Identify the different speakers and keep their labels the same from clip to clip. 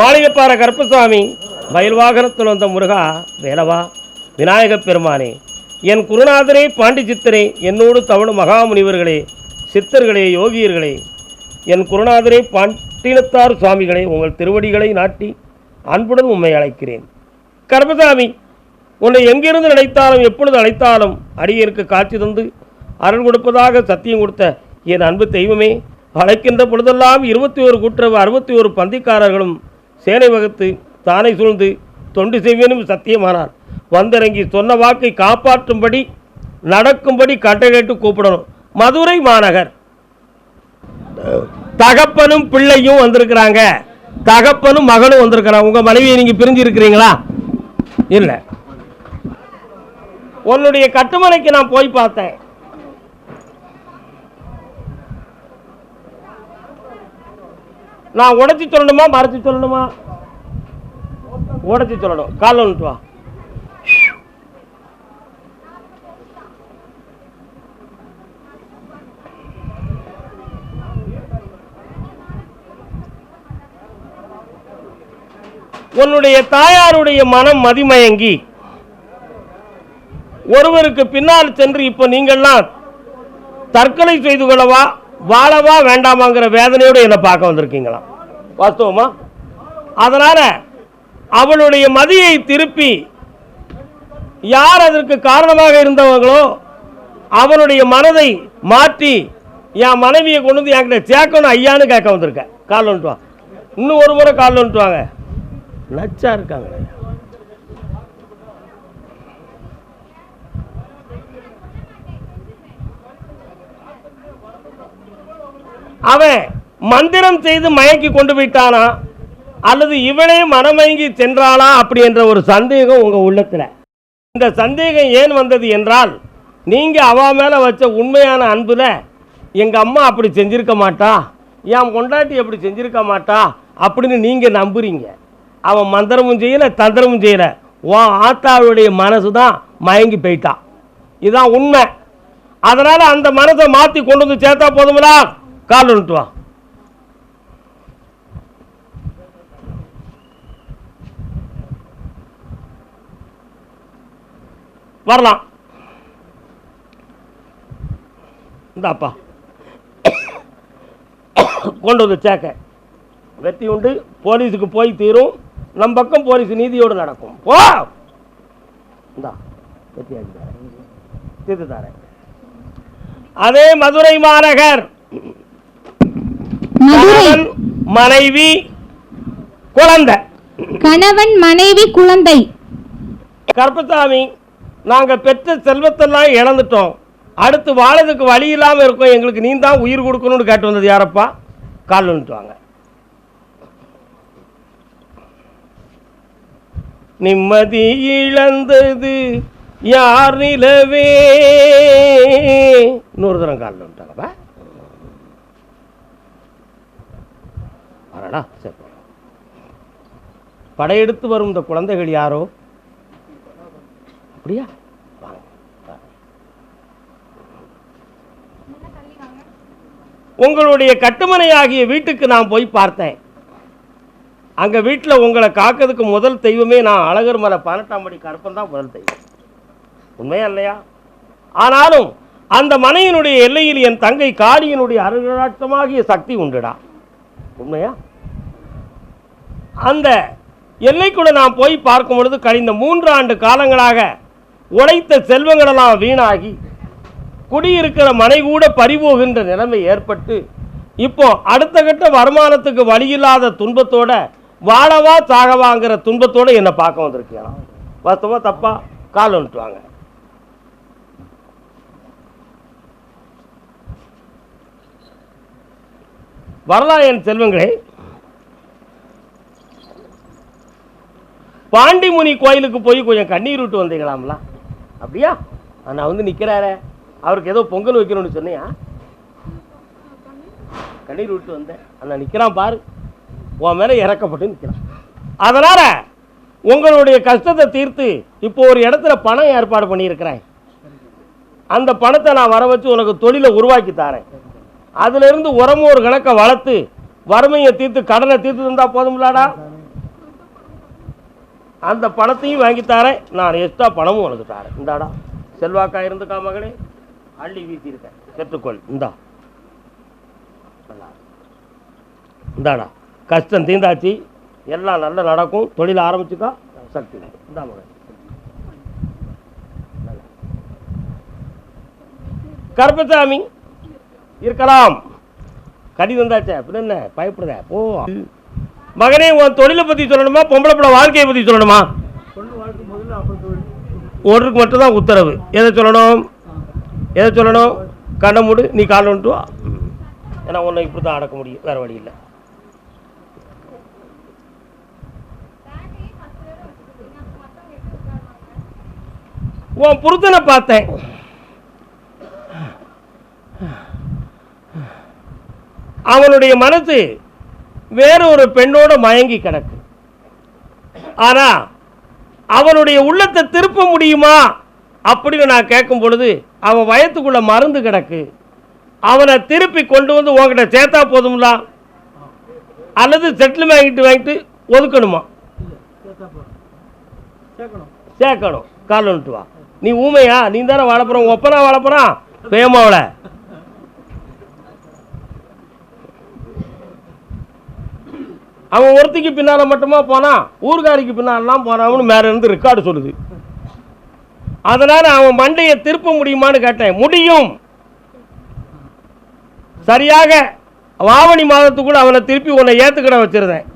Speaker 1: மாளிகைப்பாறை கருப்பசாமி வயல் வாகனத்தில் வந்த முருகா வேலவா விநாயகப் பெருமானே என் குருநாதரே பாண்டி சித்தரே என்னோடு தமிழ் மகாமுனிவர்களே சித்தர்களே யோகியர்களே என் குருநாதரே பாண்டினத்தார் சுவாமிகளே உங்கள் திருவடிகளை நாட்டி அன்புடன் உம்மை அழைக்கிறேன். கருப்பசாமி உன்னை எங்கிருந்து நினைத்தாலும் எப்பொழுது அழைத்தாலும் அடியருக்கு காட்சி தந்து அருள் கொடுப்பதாக சத்தியம் கொடுத்த என் அன்பு தெய்வமே அழைக்கின்ற பொழுதெல்லாம் இருபத்தி ஒரு கூட்டுறவு அறுபத்தி ஒரு பந்திக்காரர்களும் சேனை வகுத்து தானை சூழ்ந்து தொண்டு செய்வேனும் சத்தியமானார். வந்திறங்கி சொன்ன வாக்கை காப்பாற்றும்படி நடக்கும்படி கட்டளையிட்டு கூப்பிடணும். மதுரை மாநகர். தகப்பனும் பிள்ளையும் வந்திருக்கிறாங்க. தகப்பனும் மகனும் வந்திருக்கிறாங்க. உங்கள் மனைவியை நீங்கள் பிரிஞ்சு இருக்கிறீங்களா? இல்லை. உன்னுடைய கட்டுமனைக்கு நான் போய் பார்த்தேன். நான் உடைச்சி சொல்லணுமா மறைச்சி சொல்லணுமா? உடைச்சி சொல்லணும். காலைல வந்துட்டு வா. உன்னுடைய தாயாருடைய மனம் மதிமயங்கி ஒருவருக்கு பின்னால் சென்று இப்போ நீங்கள்லாம் தற்கொலை செய்து கொள்ளவா? வாழவா வேண்டாமாங்கிற வேதனையோடு என்னை பார்க்க வந்திருக்கீங்களா? வாஸ்தவமா? அதனால் அவளுடைய மதியை திருப்பி யார் அதற்கு காரணமாக இருந்தவங்களோ அவனுடைய மனதை மாற்றி என் மனைவியை கொண்டு வந்து என்கிட்ட சேர்க்கணும் ஐயான்னு கேட்க வந்திருக்கேன். கால் வந்துட்டு வா இன்னும் ஒரு முறை கால் வந்துட்டு நச்சா இருக்காங்க அவன் மந்திரம் செய்து மயக்கி கொண்டு போயிட்டானா அல்லது இவளே மனமயங்கி சென்றாளா? அப்படி என்ற ஒரு சந்தேகம் உங்கள் உள்ளத்தில். இந்த சந்தேகம் ஏன் வந்தது என்றால் நீங்கள் அவ மேலே வச்ச உண்மையான அன்பில் எங்கள் அம்மா அப்படி செஞ்சிருக்க மாட்டா? என் கொண்டாட்டி அப்படி செஞ்சிருக்க மாட்டா? அப்படின்னு நீங்கள் நம்புறீங்க. அவன் மந்திரமும் செய்யலை தந்திரமும் செய்யல. உன் ஆத்தாவுடைய மனசு தான் மயங்கி போயிட்டான் இதுதான் உண்மை. அதனால் அந்த மனசை மாற்றி கொண்டு வந்து சேர்த்தா போதுங்களா கால் வந்துட்டு வா. வரலாம். இந்தாப்பா. கொண்டு வந்து சேக்க வெற்றி உண்டு போலீஸுக்கு போய் தீரும். நம் பக்கம் போலீஸ் நீதியோடு நடக்கும். போ! இந்தா வெற்றி தீர்த்து தாரேன். அதே மதுரை மாநகர்
Speaker 2: மதுரை
Speaker 1: கணவன், மனைவி குழந்தை.
Speaker 2: கணவன் மனைவி குழந்தை.
Speaker 1: கருப்பசாமி நாங்க பெற்ற செல்வத்தெல்லாம் இழந்துட்டோம். அடுத்து வாழறதுக்கு வழி இல்லாம இருக்கோம். எங்களுக்கு நீ தான் உயிர் கொடுக்கணும்னு கேட்டு வந்தது யாரப்பா? கால் வந்துட்டு வாங்க. நிம்மதி இழந்தது யார் நிலவே? இன்னொரு தரம் காலில் வந்துட்டாங்கப்பா வரடா சரி. படையெடுத்து வரும் இந்த குழந்தைகள் யாரோ? அப்படியா? உங்களுடைய கட்டுமனையாகிய வீட்டுக்கு நான் போய் பார்த்தேன். அங்க வீட்டில் உங்களை காக்கிறதுக்கு முதல் தெய்வமே நான் அழகர் மலை பதினெட்டாம் படி கருப்பன் தான் முதல் தெய்வம். உண்மையா இல்லையா? ஆனாலும் அந்த மனையினுடைய எல்லையில் என் தங்கை காளியினுடைய அருளாட்டமாகிய சக்தி உண்டுடா. உண்மையா? அந்த எல்லைக்குள்ளே நான் போய் பார்க்கும் பொழுது கழிந்த மூன்று ஆண்டு காலங்களாக உழைத்த செல்வங்களெல்லாம் வீணாகி குடியிருக்கிற மனை கூட பறிபோகின்ற நிலைமை ஏற்பட்டு இப்போ அடுத்த கட்ட வருமானத்துக்கு வழியில்லாத துன்பத்தோட வாழவா சாகவாங்கிற துன்பத்தோட என்னை பார்க்க வந்திருக்கலாம் வாஸ்தவா தப்பா? கால் வந்துட்டுவாங்க வரலாம் என் செல்வங்களே பாண்டிமுனி கோயிலுக்கு போய் கொஞ்சம் கண்ணீர் விட்டு வந்தீங்களாம்ல? அப்படியா? நான் வந்து நிற்கிறாரே அவருக்கு ஏதோ பொங்கல் வைக்கணும்னு சொன்னியா? கண்ணீர் விட்டு வந்தேன். அண்ணா நிற்கிறான் பாரு. உன் மேலே இறக்கப்பட்டு நிற்கிறான் அதனால் உங்களுடைய கஷ்டத்தை தீர்த்து இப்போ ஒரு இடத்துல பணம் ஏற்பாடு பண்ணியிருக்கிறேன். அந்த பணத்தை நான் வர வச்சு உனக்கு தொழிலை உருவாக்கி தரேன். அதுலேருந்து உரமும் ஒரு கணக்கை வளர்த்து வறுமையை தீர்த்து கடனை தீர்த்து இருந்தால் போதும்லாடா? அந்த பணத்தையும் வாங்கி தாரேன். நான் எக்ஸ்ட்ரா பணமும் உனக்கு தாரேன். இந்தாடா. செல்வாக்கா இருந்துக்கா மகளே? அள்ளி வீசியிருக்கேன். செத்துக்கொள். இந்தா. இந்தாடா. கஷ்டம் தீந்தாச்சு எல்லாம் நல்லா நடக்கும். தொழில் ஆரம்பிச்சுக்கா. சக்தி இந்தா மகன் கருப்பசாமி இருக்கலாம். கடிதம் தாச்சே அப்படின்னு என்ன? பயப்படுத. போ. மகனே உன் தொழிலை பற்றி சொல்லணுமா? பொம்பளை பிள்ளை வாழ்க்கையை பற்றி சொல்லணுமா? ஒன்றுக்கு மட்டும்தான் உத்தரவு. எதை சொல்லணும்? எதை சொல்லணும்? கண்ணை மூடு நீ காலை விட்டு ஏன்னா உன்னை இப்படி தான் அடக்க முடியும். வேறு வழி இல்லை. உன் புருத்தனை பார்த்தேன். அவனுடைய மனசு வேற ஒரு பெண்ணோட மயங்கி கிடக்கு. ஆனால் அவனுடைய உள்ளத்தை திருப்ப முடியுமா? அப்படின்னு நான் கேட்கும் பொழுது அவன் வயத்துக்குள்ள மருந்து கிடக்கு. அவனை திருப்பி கொண்டு வந்து உன்கிட்ட சேர்த்தா போதும்லா? அல்லது செட்டில் வாங்கிட்டு வாங்கிட்டு ஒதுக்கணுமா? சேர்க்கணும். கால் வந்துட்டு வா நீ ஊமையா? நீ தானே வாழப்போறான் ஒப்பனா வாழப்போறான் பேமாவில் அவன் ஒருத்திக்கு பின்னால மட்டுமா போனான் ஊர்காரிக்கு பின்னாலலாம் போனான்னு மேலே இருந்து ரெக்கார்டு சொல்லுது. அதனால் அவன் மண்டையை திருப்ப முடியுமான்னு கேட்டேன். முடியும். சரியாக ஆவணி மாதத்துக்குள்ள அவனை திருப்பி உன்னை ஏற்றுக்கிட வச்சிருந்தேன்.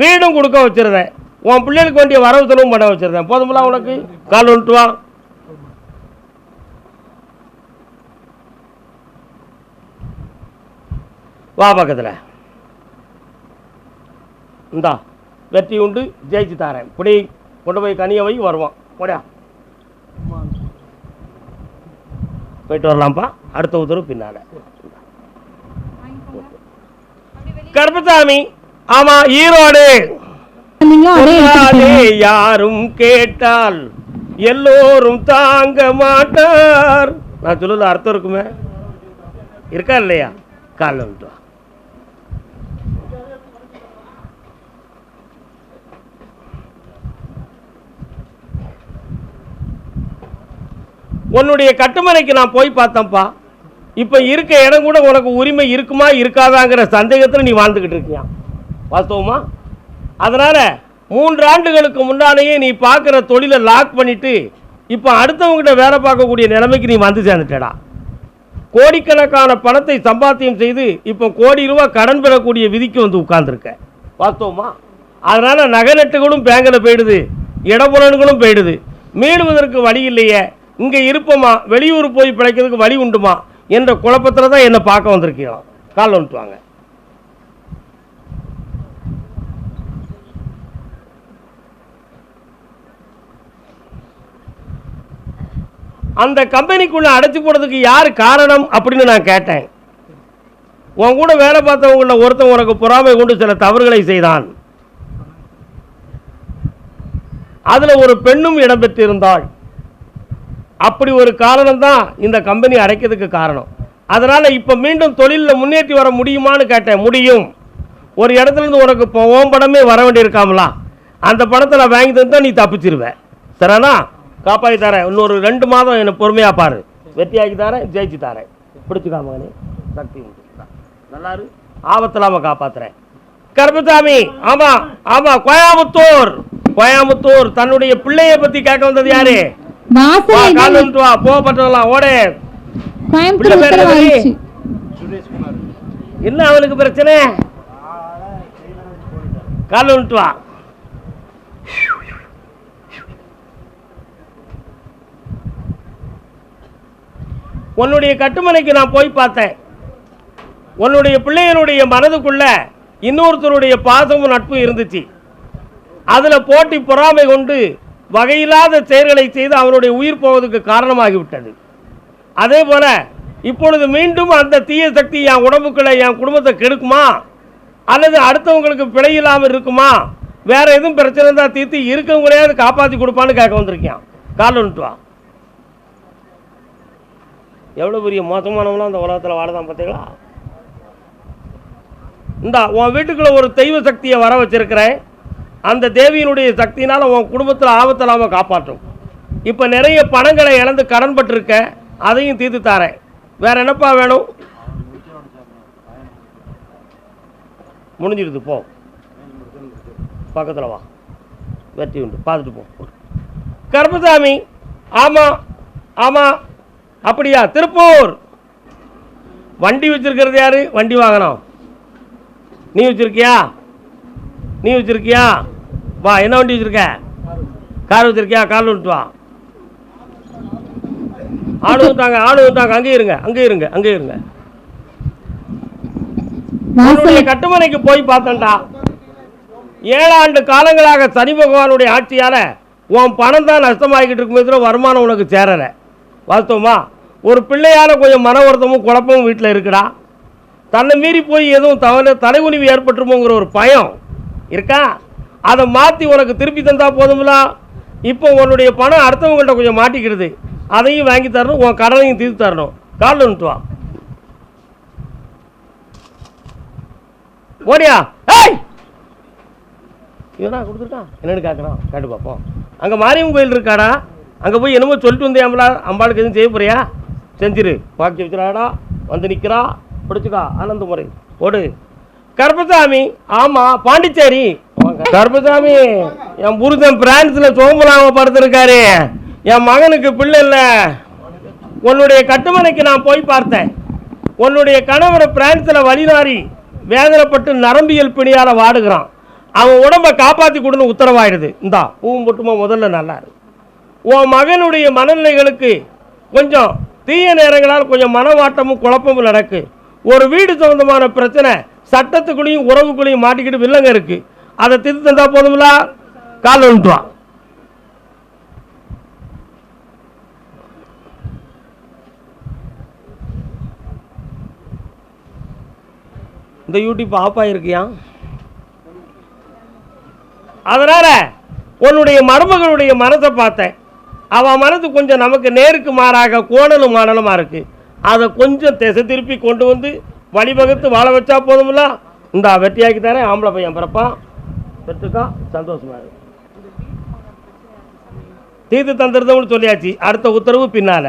Speaker 1: வீடும் கொடுக்க வச்சிருந்தேன். உன் பிள்ளைகளுக்கு வேண்டிய வரவு செலவும் பண்ண வச்சிருந்தேன். போதுமில்ல உனக்கு? கால் வந்துட்டு வா. வா பக்கத்தில். இந்தா வெற்றி உண்டு ஜெயிச்சு தாரேன். இப்படி கொண்டு போய் கனியை வை வருவான். போடா. போயிட்டு வரலாம்ப்பா. அடுத்த உத்தரவு பின்னால. கருப்பசாமி ஆமா ஈரோடு. யாரும் கேட்டால் எல்லோரும் தாங்க மாட்டார். நான் சொல்லல அர்த்தம் இருக்குமே? இருக்கா இல்லையா? காலைல வந்துட்டு வா. உன்னுடைய கட்டுமனைக்கு நான் போய் பார்த்தேன்ப்பா. இப்போ இருக்க இடம் கூட உனக்கு உரிமை இருக்குமா இருக்காதாங்கிற சந்தேகத்தில் நீ வாழ்ந்துக்கிட்டு இருக்கியா? வாஸ்தவமா? அதனால் மூன்று ஆண்டுகளுக்கு முன்னாலேயே நீ பார்க்குற தொழிலை லாக் பண்ணிவிட்டு இப்போ அடுத்தவங்ககிட்ட வேலை பார்க்கக்கூடிய நிலைமைக்கு நீ வந்து சேர்ந்துட்டடா. கோடிக்கணக்கான பணத்தை சம்பாத்தியம் செய்து இப்போ கோடி ரூபா கடன் பெறக்கூடிய விதிக்கு வந்து உட்கார்ந்துருக்க. வாஸ்தவமா? அதனால் நகை நட்டுகளும் பேங்கில் போயிடுது இடபுலன்களும் போயிடுது. மீளுவதற்கு வழி இல்லையே. இங்கே இருப்போமா? வெளியூர் போய் பிழைக்கிறதுக்கு வழி உண்டுமா? என்ற குழப்பத்தில் தான் என்னை பார்க்க வந்திருக்கீங்க. கால் வந்துட்டு வாங்க. அந்த கம்பெனிக்குள்ளே அடைச்சி போடுறதுக்கு யார் காரணம் அப்படின்னு நான் கேட்டேன். உன் கூட வேலை பார்த்தவங்கள ஒருத்தன் உனக்கு பொறாமை கொண்டு சில தவறுகளை செய்தான். அதில் ஒரு பெண்ணும் இடம்பெற்றிருந்தாள். அப்படி ஒரு காரணம் தான் இந்த கம்பெனி அடைக்கிறதுக்கு காரணம். அதனால் இப்போ மீண்டும் தொழிலில் முன்னேற்றி வர முடியுமான்னு கேட்டேன். முடியும். ஒரு இடத்துல இருந்து உனக்கு இப்போ ஓம் படமே வர வேண்டியிருக்காமலாம் அந்த படத்தை நான் வாங்கி தந்தா நீ தப்பிச்சிருவேன் சரிண்ணா காப்பாற்றி தரேன். இன்னொரு ரெண்டு மாதம் என்னை பொறுமையாக பாரு. வெற்றியாக்கி தரேன் ஜெயிச்சு தரேன். பிடிச்சிக்கா மகனே. சக்தி நல்லா இரு ஆபத்தில்லாம காப்பாத்துறேன். கருப்பசாமி ஆமாம் ஆமாம் கோயாமுத்தூர். கோயாமுத்தூர் தன்னுடைய பிள்ளையை பற்றி கேட்க வந்தது யாரு?
Speaker 2: வாசல்
Speaker 1: கால் வா போகப்பட்டதெல்லாம் ஓடே.
Speaker 2: கோயம்புத்தூர்
Speaker 1: பிள்ளை பேர்
Speaker 2: உத்தரவு
Speaker 1: என்னது?
Speaker 2: ஆயிடுச்சு
Speaker 1: என்ன அவனுக்கு பிரச்சனை? கால் வந்துட்டு வா. உன்னுடைய கட்டுமனைக்கு நான் போய் பார்த்தேன். உன்னுடைய பிள்ளையனுடைய மனதுக்குள்ள இன்னொருத்தருடைய பாசமும் நட்பும் இருந்துச்சு. அதில் போட்டி பொறாமை கொண்டு வகையில்லாத செயல்களை செய்து அவனுடைய உயிர் போவதற்கு காரணமாகிவிட்டது. அதே போல இப்பொழுது மீண்டும் அந்த தீய சக்தி என் உடம்புக்குள்ள என் குடும்பத்தை கெடுக்குமா? அல்லது அடுத்தவங்களுக்கு பிழை இல்லாமல் இருக்குமா? வேற எதுவும் பிரச்சனை இருந்தால் தீர்த்து இருக்கவங்களையாவது காப்பாற்றி கொடுப்பான்னு கேட்க வந்திருக்கேன் கால் வா. எவ்வளோ பெரிய மோசமானவங்களும் அந்த உலகத்தில் வாழதான் பார்த்தீங்களா? இந்தா உன் வீட்டுக்குள்ள ஒரு தெய்வ சக்தியை வர வச்சிருக்கிறேன். அந்த தேவியினுடைய சக்தியினால் உன் குடும்பத்தில் ஆபத்தில்லாமல் காப்பாற்றும். இப்போ நிறைய பணங்களை இழந்து கடன்பட்டிருக்க அதையும் தீர்த்து தாரேன். வேற என்னப்பா வேணும்? முடிஞ்சிடுது போ. பக்கத்தில் வா. வெற்றி உண்டு பார்த்துட்டு போ. கருப்பசாமி ஆமாம் ஆமாம் அப்படியா? திருப்பூர். வண்டி வச்சிருக்கிறது யாரு? வண்டி வாங்கினோம் நீ வச்சிருக்கியா? நீ வச்சிருக்கியா? வா என்ன வண்டி வச்சிருக்க? கார் வச்சிருக்கியா? கார் விட்டு வா. ஆளு விட்டாங்க ஆளு விட்டாங்க அங்கே இருங்க அங்கே இருங்க அங்கே இருங்க. கட்டுமனைக்கு போய் பார்த்தேன்டா. ஏழாண்டு காலங்களாக சனி பகவானுடைய ஆட்சியால உன் பணம் தான் நஷ்டமாகிக்கிட்டு இருக்குமே தவிர வருமானம் உனக்கு சேரல. வாஸ்தவமா? ஒரு பிள்ளையால கொஞ்சம் மன வருத்தமும் குழப்பமும் வீட்டில் இருக்குடா. தன்னை மீறி போய் எதுவும் தவறு தலைகுனிவு ஏற்பட்டுருமோங்கிற ஒரு பயம் இருக்கா? அதை மாற்றி உனக்கு திருப்பி தந்தால் போதும்ல? இப்போ உன்னுடைய பணம் அடுத்தவங்கள்ட்ட கொஞ்சம் மாட்டிக்கிறது. அதையும் வாங்கி தரணும் உன் கடனையும் தீர்த்து தரணும். காலில் வா. ஓடியா? ஏய்! இவனா கொடுத்துருக்கான். என்னன்னு கேட்குறான் கேட்டு பார்ப்போம். அங்கே மாரியம்மன் கோயில் இருக்காடா? அங்கே போய் என்னமோ சொல்லிட்டு வந்தியாமலா அம்பாளுக்கு எதுவும் செய்ய போறியா? செஞ்சிரு. பாக்கி வச்சுடாடா. வந்து நிற்கிறா பிடிச்சிக்கா. ஆனந்த முறை. ஓடு. கருப்பசாமி. ஆமாம் பாண்டிச்சேரி. கருப்பசாமி என் புருஷன் பிரான்ஸில் சோம்பலாம படுத்திருக்காரு என் மகனுக்கு பிள்ளை இல்லை. உன்னுடைய கட்டுமனைக்கு நான் போய் பார்த்தேன். உன்னுடைய கணவரை பிரான்ஸில் வழிநாறி வேதனைப்பட்டு நரம்பியல் பிணியால் வாடுகிறான். அவன் உடம்பை காப்பாற்றி கொடுன்னு உத்தரவாயிடுது. இந்தா பூவும் பொட்டுமா முதல்ல நல்லா இருக்கு உன் மகனுடைய மனநிலைகளுக்கு கொஞ்சம் தீய நேரங்களால் கொஞ்சம் மனவாட்டமும் குழப்பமும் நடக்கு. ஒரு வீடு சம்பந்தமான பிரச்சனை சட்டத்துக்குள்ளேயும் உறவுக்குள்ளேயும் மாட்டிக்கிட்டு வில்லங்க இருக்குது அதை திருத்தி தந்தா போதுங்களா கால் வந்துட்டு இந்த யூடியூப் ஆஃப் ஆகிருக்கியா அதனால உன்னுடைய மருமகளுடைய மனசை பார்த்தேன். அவன் மனது கொஞ்சம் நமக்கு நேருக்கு மாறாக கோணலும் மாடலுமா இருக்கு. அதை கொஞ்சம் திசை திருப்பி கொண்டு வந்து வழிவகுத்து வாழ வச்சா போதும்ல? இந்த வெட்டியாக்கி தரேன். ஆம்பளை பையன் பிறப்பான். பெற்றுக்கா சந்தோஷமா இருக்கும் தீர்த்து தந்துருந்தவனு சொல்லியாச்சு. அடுத்த உத்தரவு பின்னால.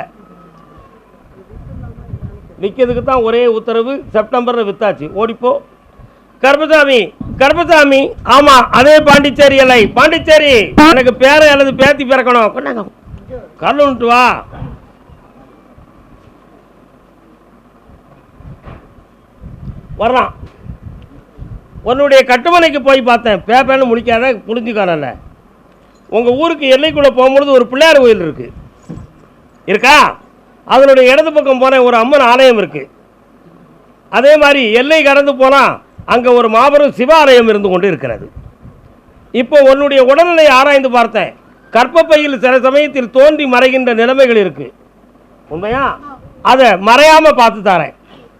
Speaker 1: விற்கிறதுக்கு தான் ஒரே உத்தரவு செப்டம்பரில் வித்தாச்சு. ஓடிப்போ. கர்பசாமி கர்பசாமி ஆமா அதே பாண்டிச்சேரி அலை பாண்டிச்சேரி எனக்கு பேர அல்லது பேத்தி பிறக்கணும். கொண்டாங்க. கல்லுன்ட்டு வா. வர்றான் உன்னுடைய கட்டுமனைக்கு போய் பார்த்தேன். பேப்பேன்னு முடிக்காத புரிஞ்சுக்கானல்ல. உங்கள் ஊருக்கு எல்லைக்குள்ளே போகும்பொழுது ஒரு பிள்ளையார் கோயில் இருக்குது இருக்கா? அதனுடைய இடது பக்கம் போன ஒரு அம்மன் ஆலயம் இருக்குது அதே மாதிரி எல்லை கடந்து போனால் அங்கே ஒரு மாபெரும் சிவாலயம் இருந்து கொண்டு இருக்கிறது. இப்போ உன்னுடைய உடல்நிலை ஆராய்ந்து பார்த்தேன். கற்பப்பையில் சில சமயத்தில் தோன்றி மறைகின்ற நிலைமைகள் இருக்குது உண்மையா? அதை மறையாமல் பார்த்து தரேன்.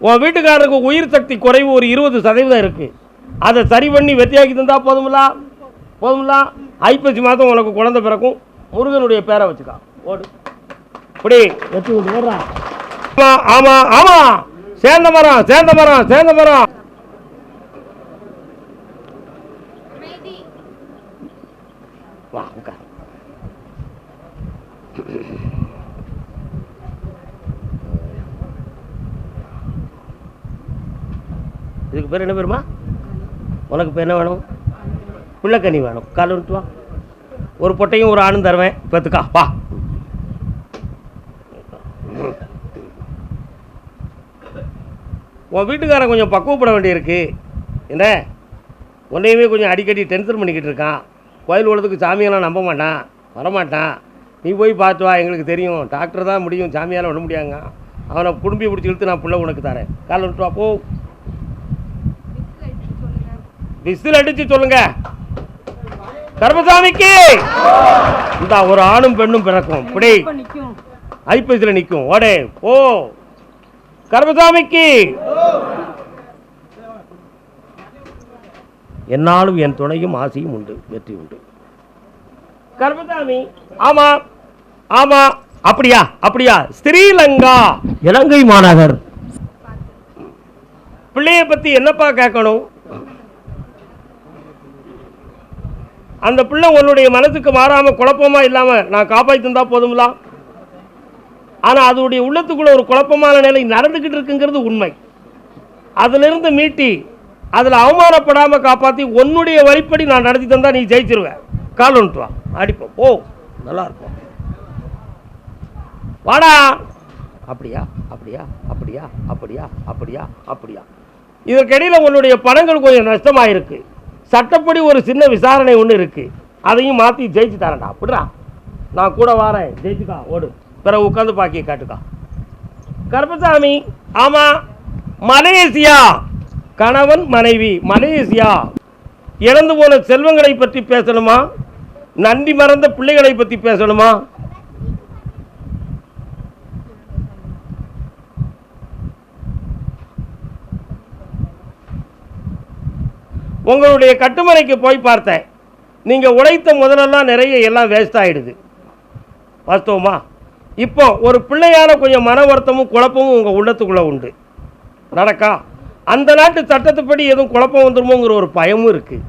Speaker 1: உன் வீட்டுக்காரருக்கு உயிர் சக்தி குறைவு ஒரு இருபது சதவீதம் இருக்குது அதை சரி பண்ணி வெற்றியாக்கி தந்தா போதுமில்லா? போதுமில்லா? ஐப்பசி மாதம் உனக்கு குழந்தை பிறக்கும். முருகனுடைய பேரை வச்சுக்கா. ஓடு. இப்படி வெற்றி கொண்டு ஓடுறா. ஆமா ஆமா ஆமா. சேர்ந்த மரம் சேர்ந்த மரம் சேர்ந்த மரம். வா உட்கார். இதுக்கு பேர் என்ன பேருமா? உனக்கு இப்போ என்ன வேணும்? உள்ளக்கனி வேணும். கால் வந்துட்டு வா. ஒரு பொட்டையும் ஒரு ஆணும் தருவேன். பத்துக்கா வா. உன் வீட்டுக்காரன் கொஞ்சம் பக்குவப்பட வேண்டியிருக்கு. என்ன? உன்னையுமே கொஞ்சம் அடிக்கடி டென்ஷன் பண்ணிக்கிட்டு இருக்கான். கோயில் உள்ளதுக்கு சாமியெல்லாம் நம்ப மாட்டான். வரமாட்டான். நீ போய் பார்த்து வா எங்களுக்கு தெரியும். டாக்டர் தான் முடியும். சாமியால் விட முடியாங்க. அவனை குடும்பி பிடிச்சி இழுத்து நான் பிள்ளை உனக்கு தரேன். கால் விட்டு வா போ. விசில் அடிச்சு சொல்லுங்க. கர்மசாமிக்கு இந்த ஒரு ஆணும் பெண்ணும் பிறக்கும். இப்படி ஐப்பசியில் நிற்கும் ஓடே ஓ கர்மசாமிக்கு என்னாலும் என் துணையும் ஆசையும் உண்டு வெற்றி உண்டு. கர்மசாமி ஆமா ஆமா அப்படியா அப்படியா? ஸ்ரீலங்கா! இலங்கை மாநகர். பிள்ளைய பத்தி என்னப்பா கேட்கணும்? அந்த பிள்ளை உன்னுடைய மனசுக்கு மாறாமல் குழப்பமா இல்லாமல் நான் காப்பாற்றி தந்தால் போதுங்களா ஆனால் அதனுடைய உள்ளத்துக்குள்ள ஒரு குழப்பமான நிலை நடந்துக்கிட்டு இருக்குங்கிறது உண்மை. அதிலிருந்து மீட்டி அதில் அவமானப்படாமல் காப்பாற்றி உன்னுடைய வழிப்படி நான் நடத்தி தந்தால் நீ ஜெயிச்சிருவேன் கால் ஒன்று வா அடிப்போம் ஓ நல்லா இருக்கும். வாடா. அப்படியா அப்படியா அப்படியா அப்படியா அப்படியா அப்படியா. இதற்கிடையில் உன்னுடைய பணங்கள் கொஞ்சம் நஷ்டமாயிருக்கு. சட்டப்படி ஒரு சின்ன விசாரணை ஒன்று இருக்குது அதையும் மாற்றி ஜெயிச்சு தரேன்டா. அப்படிடா நான் கூட வாரேன். ஜெயிச்சுக்கா ஓடு. பிறகு உட்காந்து பாக்கி காட்டுக்கா. கருப்பசாமி ஆமாம் மலேசியா. கணவன் மனைவி மலேசியா. இறந்து போன செல்வங்களை பற்றி பேசணுமா? நன்றி மறந்த பிள்ளைகளை பற்றி பேசணுமா? உங்களுடைய கட்டுமனைக்கு போய் பார்த்தேன். நீங்கள் உழைத்த முதலெல்லாம் நிறைய எல்லாம் வேஸ்ட் ஆகிடுது வாஸ்தவமா? இப்போ ஒரு பிள்ளையான கொஞ்சம் மன வருத்தமும் குழப்பமும் உங்கள் உள்ளத்துக்குள்ளே உண்டு. நடக்கா? அந்த நாட்டு சட்டத்துப்படி எதுவும் குழப்பம் வந்துருமோங்கிற ஒரு பயமும் இருக்குது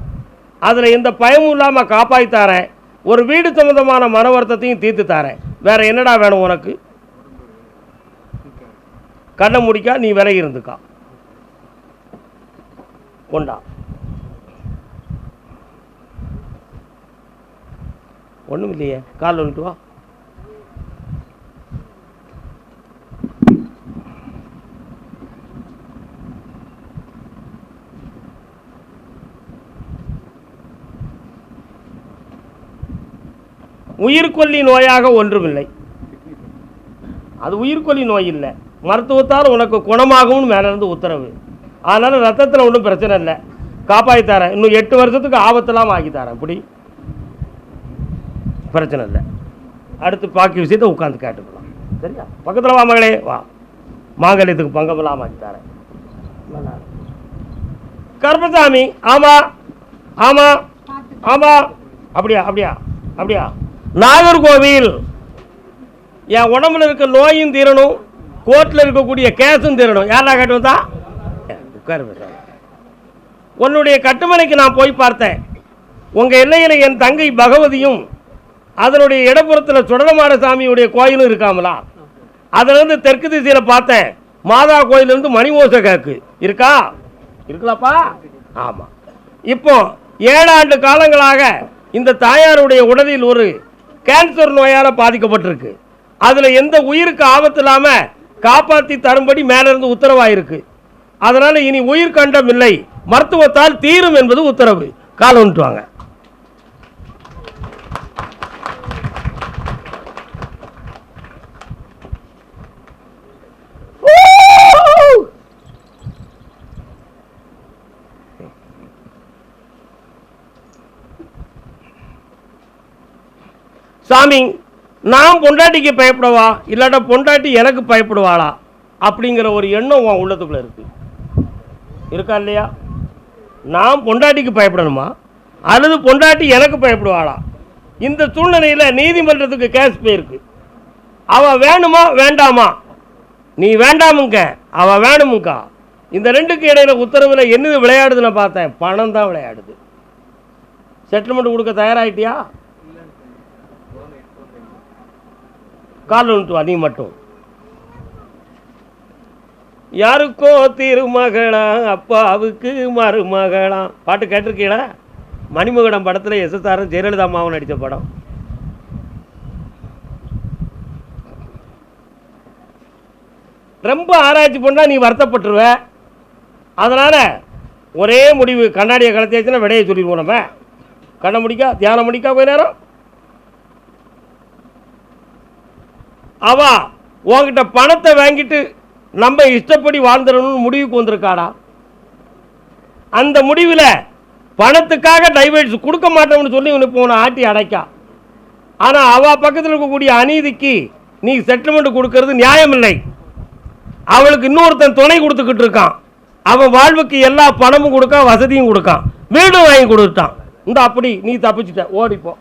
Speaker 1: அதில் எந்த பயமும் இல்லாமல் காப்பாற்றித்தாரேன் ஒரு வீடு சம்மந்தமான மன வருத்தத்தையும் தீர்த்து தாரேன். வேற என்னடா வேணும் உனக்கு? கண்ணை முடிக்கா நீ விலகி இருந்துக்கா. கொண்டா. ஒன்றும் இல்லையே கால் வந்துட்டு வா. உயிர்கொல்லி நோயாக ஒன்றுமில்லை. அது உயிர்கொல்லி நோய் இல்லை. மருத்துவத்தால் உனக்கு குணமாகும்னு மேலேருந்து உத்தரவு. அதனால் ரத்தத்தில் ஒன்றும் பிரச்சனை இல்லை. காப்பாற்றி தரேன். இன்னும் எட்டு வருஷத்துக்கு ஆபத்தெல்லாம் ஆக்கி தரேன். இப்படி பிரச்சனை இல்லை. அடுத்து பாக்கி விஷயத்தை உட்காந்து கேட்டுக்கலாம் சரியா? பக்கத்தில் வா மகளே. வா. மாங்கல்யத்துக்கு பங்கமெல்லாம் ஆக்கி தரேன் நல்லா இருக்கு. கருப்பசாமி ஆமாம் ஆமாம் ஆமாம் அப்படியா அப்படியா அப்படியா? நாகர்கோவில். என் உடம்புல இருக்க நோயும் தீரணும். கோர்ட்டில் இருக்கக்கூடிய கேஸும் தீரணும். யாரா கேட்டு வந்தா? உட்காரு உன்னுடைய கட்டுமனைக்கு நான் போய் பார்த்தேன். உங்கள் எல்லையில் என் தங்கை பகவதியும் அதனுடைய இடப்புறத்தில் சுடலமாட சாமியுடைய கோயிலும் இருக்காமலா? அதுலேருந்து தெற்கு திசையில் பார்த்தேன் மாதா கோயிலிருந்து மணி ஓசை கேக்கு இருக்கா? இருக்கலாப்பா? ஆமாம் இப்போ ஏழாண்டு காலங்களாக இந்த தாயாருடைய உடலில் ஒரு கேன்சர் நோயால் பாதிக்கப்பட்டிருக்கு. அதில் எந்த உயிருக்கு ஆபத்து இல்லாமல் காப்பாற்றி தரும்படி மேலிருந்து உத்தரவாயிருக்கு. அதனால் இனி உயிர் கண்டம் இல்லை. மருத்துவத்தால் தீரும் என்பது உத்தரவு. காலம் வந்துட்டு வாங்க சாமி நான் பொண்டாட்டிக்கு பயப்படவா? இல்லாட்டா பொண்டாட்டி எனக்கு பயப்படுவாளா? அப்படிங்கிற ஒரு எண்ணம் உன் உள்ளத்துக்குள்ள இருக்கு. இருக்கா இல்லையா? நான் பொண்டாட்டிக்கு பயப்படணுமா? அல்லது பொண்டாட்டி எனக்கு பயப்படுவாளா? இந்த சூழ்நிலையில் நீதிமன்றத்துக்கு கேஸ் போயிருக்கு. அவ வேணுமா வேண்டாமா? நீ வேண்டாமுங்க அவ வேணுமுங்கா. இந்த ரெண்டுக்கு இடையில உத்தரவில் என்னது விளையாடுதுன்னு பார்த்தேன். பணம் தான் விளையாடுது. செட்டில்மெண்ட் கொடுக்க தயாராகிட்டியா கால் அதிகம் மட்டும். யாருக்கோ திருமகளா அப்பாவுக்கு மருமகளா. பாட்டு கேட்டிருக்கீங்களா? மணிமகுடம் படத்தில் எஸ்எஸ்ஆரும் ஜெயலலிதா அம்மாவும் நடித்த படம். ரொம்ப ஆராய்ச்சி பண்ணால் நீ வருத்தப்பட்டுருவ. அதனால் ஒரே முடிவு கண்ணாடியை கலத்தியாச்சுன்னா விடையை சொல்லிடுவோம் நம்ம. கண்ணை முடிக்கா தியானம் முடிக்கா கொஞ்ச நேரம். அவா உன்கிட்ட பணத்தை வாங்கிட்டு நம்ம இஷ்டப்படி வாழ்ந்துடணும்னு முடிவுக்கு வந்திருக்காடா? அந்த முடிவில் பணத்துக்காக டைவர்ஸ் கொடுக்க மாட்டோம்னு சொல்லி உனக்கு போன ஆட்டி அடைக்கா. ஆனால் அவ பக்கத்தில் இருக்கக்கூடிய அநீதிக்கு நீ செட்டில்மெண்ட் கொடுக்கறது நியாயமில்லை. அவளுக்கு இன்னொருத்தன் துணை கொடுத்துக்கிட்டு இருக்கான். அவன் வாழ்வுக்கு எல்லா பணமும் கொடுக்கான் வசதியும் கொடுக்கான் வீடும் வாங்கி கொடுத்துட்டான். இந்த அப்படி நீ தப்பிச்சிட்ட. ஓடிப்போ.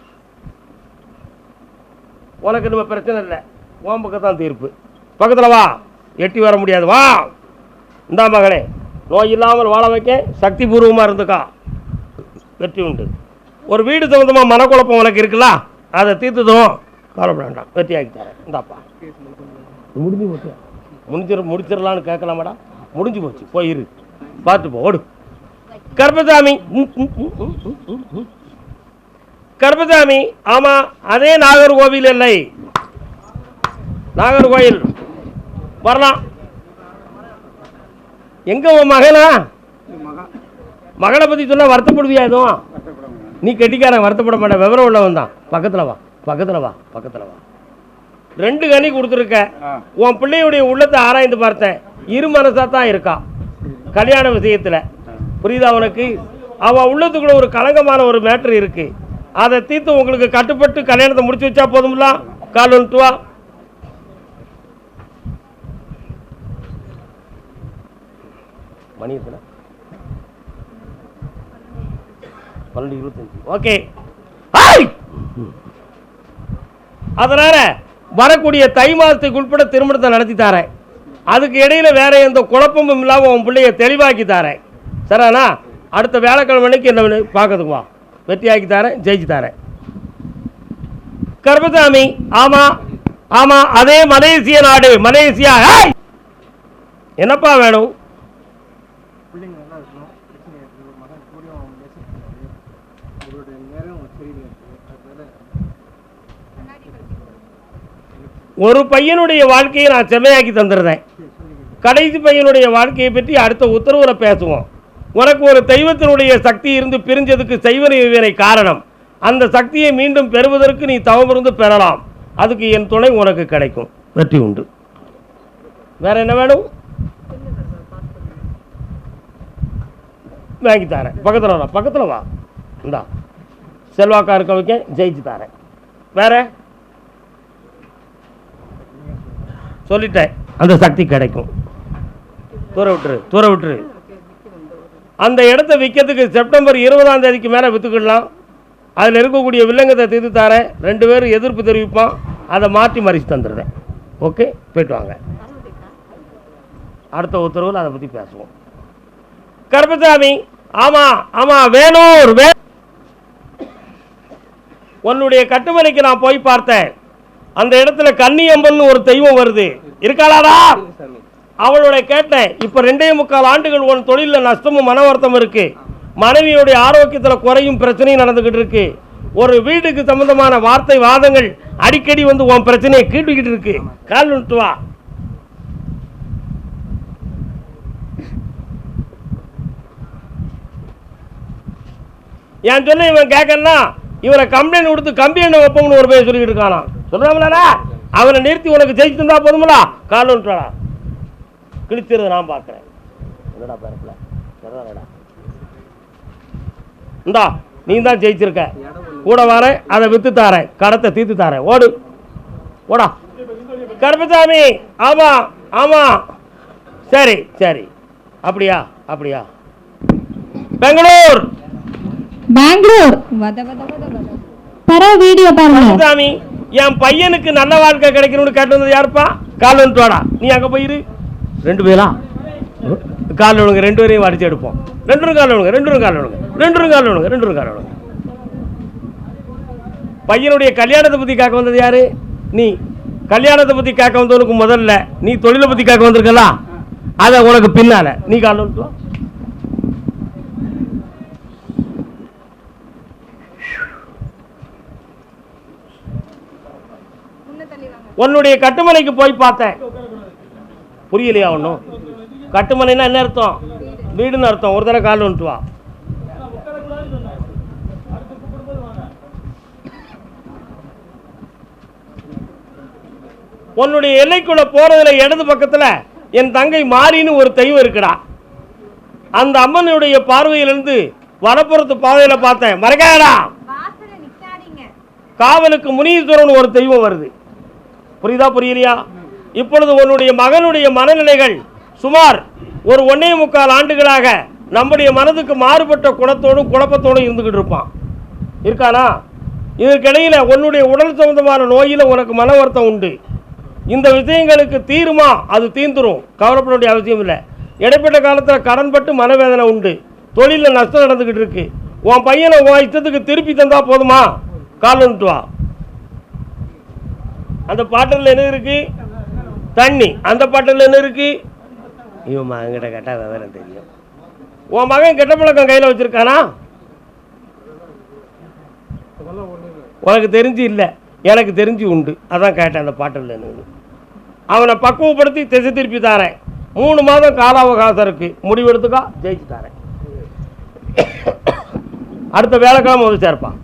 Speaker 1: உனக்கு நம்ம பிரச்சனை இல்லை. உன் பக்கம் தான் தீர்ப்பு. பக்கத்தில் வா. எட்டி வர முடியாது. வா. இந்தா மகளே நோய் இல்லாமல் வாழ வைக்க சக்தி பூர்வமாக இருந்துக்கா. வெற்றி உண்டு. ஒரு வீடு சம்மந்தமாக மனக்குழப்பம் உனக்கு இருக்குல்ல? அதை தீர்த்ததும் கவலைப்பட வேண்டாம். வெற்றியாக்கி தரேன். இந்தாப்பா. முடிஞ்சு போச்சு. முடிஞ்சிட முடிச்சிடலான்னு கேட்கலாமாடா? முடிஞ்சு போச்சு. போயிரு பார்த்து போ. ஓடு. கருப்பசாமி. ம், ம், ம், ம், ம், ம், ம். கருப்பசாமி ஆமாம் அதே நாகர்கோவில் இல்லை. நாகர்கோயில் வரலாம். எங்க உன் மகனா? மகளை பத்தி சொன்னா வருத்தப்படுவியா எதுவும்? நீ கெட்டிக்காரன் வருத்தப்பட மாட்ட. விவரம் உள்ளவன் தான் பக்கத்துல வா பக்கத்துல வா பக்கத்துல வா. ரெண்டு கனி கொடுத்துருக்க. உன் பிள்ளையுடைய உள்ளத்தை ஆராய்ந்து பார்த்தேன். இரு மனசா தான் இருக்கா? கல்யாண விஷயத்துல. புரியுதா உனக்கு? அவன் உள்ளத்துக்குள்ள ஒரு களங்கமான ஒரு மேட்ரு இருக்கு. அதை தீர்த்து உங்களுக்கு கட்டுப்பட்டு கல்யாணத்தை முடிச்சு வச்சா போதும்ல? கால் வந்துட்டு வா மணி எத்தனை பன்னெண்டு இருபத்தஞ்சு. ஓகே. அதனால வரக்கூடிய தை மாதத்துக்கு உட்பட திருமணத்தை நடத்தி தாரேன். அதுக்கு இடையில வேற எந்த குழப்பமும் இல்லாமல் உன் பிள்ளைய தெளிவாக்கி தாரேன். சரிண்ணா அடுத்த வியாழக்கிழமை அன்னைக்கு என்ன பார்க்கறதுக்கு வா. வெற்றியாக்கி தாரேன் ஜெயிச்சு தாரேன். கர்பசாமி ஆமா ஆமா அதே மலேசிய நாடு மலேசியா என்னப்பா வேணும்
Speaker 3: பிள்ளைங்க நல்லா இருக்கணும் பிரச்சனை இருக்குது ஒரு மகன் கூடயும் அவங்க பேசிக்கிறாரு உங்களுடைய நேரம் சரியில்லை இருக்குது அதனால
Speaker 1: ஒரு பையனுடைய வாழ்க்கையை நான் செம்மையாக்கி தந்துடுறேன் கடைசி பையனுடைய வாழ்க்கையை பற்றி அடுத்த உத்தரவில் பேசுவோம். உனக்கு ஒரு தெய்வத்தினுடைய சக்தி இருந்து பிரிஞ்சதுக்கு செய்வன இவனை காரணம். அந்த சக்தியை மீண்டும் பெறுவதற்கு நீ தவமிருந்து பெறலாம். அதுக்கு என் துணை உனக்கு கிடைக்கும். வெற்றி உண்டு. வேற என்ன வேணும்? வாங்கி தரேன். பக்கத்தில் வா பக்கத்தில் வா. இந்தா. செல்வாக்கா இருக்க வைக்க ஜெயிச்சு தரேன். வேற? சொல்லிட்டேன். அந்த சக்தி கிடைக்கும். தூர விட்டுரு தூர விட்டுரு. அந்த இடத்த விற்கிறதுக்கு செப்டம்பர் இருபதாம் தேதிக்கு மேலே விற்றுக்கிடலாம் அதில் இருக்கக்கூடிய வில்லங்கத்தை தீர்த்து தரேன். ரெண்டு பேரும் எதிர்ப்பு தெரிவிப்பான். அதை மாற்றி மறித்து தந்துடுறேன். ஓகே? போயிட்டு வாங்க. அடுத்த உத்தரவில் அதை பற்றி பேசுவோம். கருப்பசாமி ஆமாம் ஆமாம் வேலூர் வே உன்னுடைய கட்டுமலைக்கு நான் போய் பார்த்தேன். அந்த இடத்துல கன்னியம்பன் ஒரு தெய்வம் வருது. இருக்காளாடா? அவளோட கேட்டேன் இப்ப ரெண்டே முக்கால் ஆண்டுகள் உன் தொழிலில் நஷ்டமும் மன வருத்தம் இருக்கு. மனைவியுடைய ஆரோக்கியத்தில் குறையும் பிரச்சனையும் நடந்துகிட்டு இருக்கு. ஒரு வீட்டுக்கு சம்பந்தமான வார்த்தை வாதங்கள் அடிக்கடி வந்து உன் பிரச்சனையை கீட்டுக்கிட்டு இருக்கு. கால் விட்டு வா. என் சொன்ன இவன் கேட்கறனா இவரை கம்ப்ளைண்ட் கொடுத்து கம்பி எண்ணெய் வைப்போம்னு ஒரு பேர் சொல்லிக்கிட்டு இருக்கானா சொல்றாங்களா அவனை நிறுத்தி உனக்கு ஜெயிச்சு தந்தா போதுங்களா கால் விட்டுறா கிழிச்சிருத நான் பார்க்குறேன். என்னடா இந்தா நீ தான் ஜெயிச்சிருக்க. கூட வரேன் அதை வித்து தாரேன். கடத்தை தீர்த்து தாரேன். ஓடு. ஓடா. கருப்பசாமி ஆமா ஆமா. சரி சரி. அப்படியா அப்படியா. பெங்களூர்!
Speaker 2: பெங்களூர். பர வீடியோ பாருங்க.
Speaker 1: கருப்பசாமி. என் பையனுக்கு நல்ல வாழ்க்கை கிடைக்கணும்னு கேட்டு வந்தது யாருப்பா? கால் வந்துட்டு வாடா. நீ அங்கே போயிரு ரெண்டு பேரா? கால் விழுங்க. ரெண்டு பேரையும் அடிச்சு எடுப்போம். ரெண்டு கால் விழுங்க. ரெண்டு கால் விழுங்க. ரெண்டு கால் விழுங்க. ரெண்டு கால் விழுங்க. பையனுடைய கல்யாணத்தை பற்றி கேட்க வந்தது யாரு? நீ. கல்யாணத்தை பற்றி கேட்க வந்தவனுக்கு முதல்ல நீ தொழிலை பற்றி கேட்க வந்திருக்கலாம் அதை உனக்கு பின்னால. நீ கால் வந்துட்டு உன்னுடைய கட்டுமனைக்கு போய் பார்த்தேன். புரியலையா ஒன்றும் கட்டுமனைனா என்ன அர்த்தம்? வீடுன்னு அர்த்தம். ஒரு தடவை கால் வந்துட்டு வா. உன்னுடைய எல்லைக்குள்ள போறதுல இடது பக்கத்துல என் தங்கை மாரின்னு ஒரு தெய்வம் இருக்குடா. அந்த அம்மனுடைய பார்வையிலிருந்து வலப்புறத்து பாதையில பார்த்தேன்.
Speaker 4: நிக்காதீங்க.
Speaker 1: காவலுக்கு முனீஸ்வரன் ஒரு தெய்வம் வருது. புரியுதா புரியலையா? இப்பொழுது உன்னுடைய மகனுடைய மனநிலைகள் சுமார் ஒரு ஒன்னே முக்கால் ஆண்டுகளாக நம்முடைய மனதுக்கு மாறுபட்ட குணத்தோடும் குழப்பத்தோடும் இருந்துகிட்டு இருப்பான். இருக்கானா? இதற்கிடையில் உன்னுடைய உடல் சம்பந்தமான நோயில் உனக்கு மன வருத்தம் உண்டு. இந்த விஷயங்களுக்கு தீருமா? அது தீந்துரும் கவலைப்பட வேண்டிய அவசியம் இல்லை. இடைப்பட்ட காலத்தில் கடன்பட்டு மனவேதனை உண்டு. தொழிலில் நஷ்டம் நடந்துக்கிட்டு இருக்கு. உன் பையனை உன் இஷ்டத்துக்கு திருப்பி தந்தா போதுமா? கால் வந்துட்டு வா. அந்த பாட்டில் என்ன இருக்கு? தண்ணி. அந்த பாட்டில் என்ன இருக்கு? இவன் மகன்கிட்ட கேட்டால் விவரம் தெரியும். உன் மகன் கெட்ட பழக்கம் கையில் வச்சிருக்கானா? உனக்கு தெரிஞ்சு இல்லை. எனக்கு தெரிஞ்சு உண்டு. அதான் கேட்டேன் அந்த பாட்டில் என்னன்னு அவனை பக்குவப்படுத்தி திசை திருப்பி தாரேன். மூணு மாதம் கால அவகாசம் இருக்கு. முடிவெடுத்துக்கா ஜெயிச்சு தாரேன். அடுத்த வேலைக்கிழமை வந்து சேர்ப்பான்.